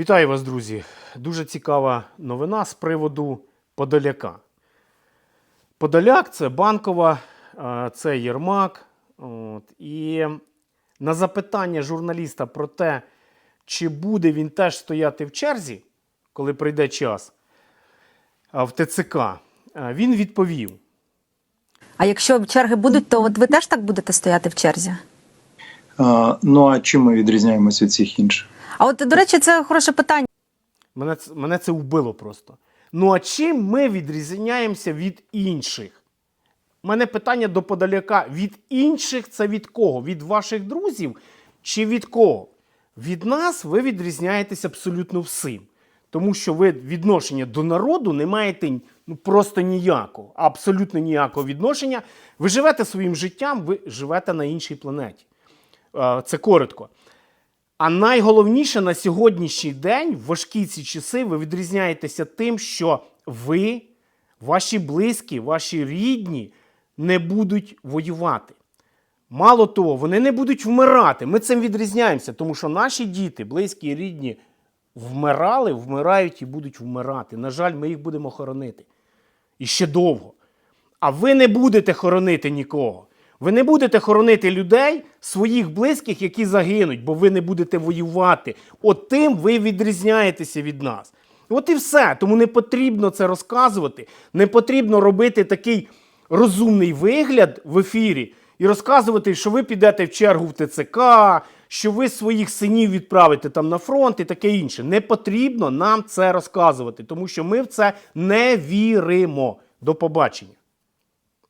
Вітаю вас, друзі! Дуже цікава новина з приводу Подоляка. Подоляк це банкова, це Єрмак. От, і на запитання журналіста про те, чи буде він теж стояти в черзі, коли прийде час в ТЦК, він відповів: А якщо черги будуть, то от ви теж так будете стояти в черзі? Ну а чим ми відрізняємося від всіх інших? А от, до речі, це хороше питання. Мене, це- мене це вбило просто. Ну а чим ми відрізняємося від інших? У мене питання до подаляка: від інших це від кого? Від ваших друзів чи від кого? Від нас ви відрізняєтесь абсолютно всім. Тому що ви відношення до народу не маєте ну, просто ніякого, абсолютно ніякого відношення. Ви живете своїм життям, ви живете на іншій планеті. Е, Це коротко. А найголовніше на сьогоднішній день, в важкі ці часи, ви відрізняєтеся тим, що ви, ваші близькі, ваші рідні не будуть воювати. Мало того, вони не будуть вмирати. Ми цим відрізняємося, тому що наші діти, близькі і рідні, вмирали, вмирають і будуть вмирати. На жаль, ми їх будемо хоронити. І ще довго. А ви не будете хоронити нікого. Ви не будете хоронити людей, своїх близьких, які загинуть, бо ви не будете воювати. От тим ви відрізняєтеся від нас. От і все. Тому не потрібно це розказувати, не потрібно робити такий розумний вигляд в ефірі і розказувати, що ви підете в чергу в ТЦК, що ви своїх синів відправите там на фронт і таке інше. Не потрібно нам це розказувати, тому що ми в це не віримо. До побачення.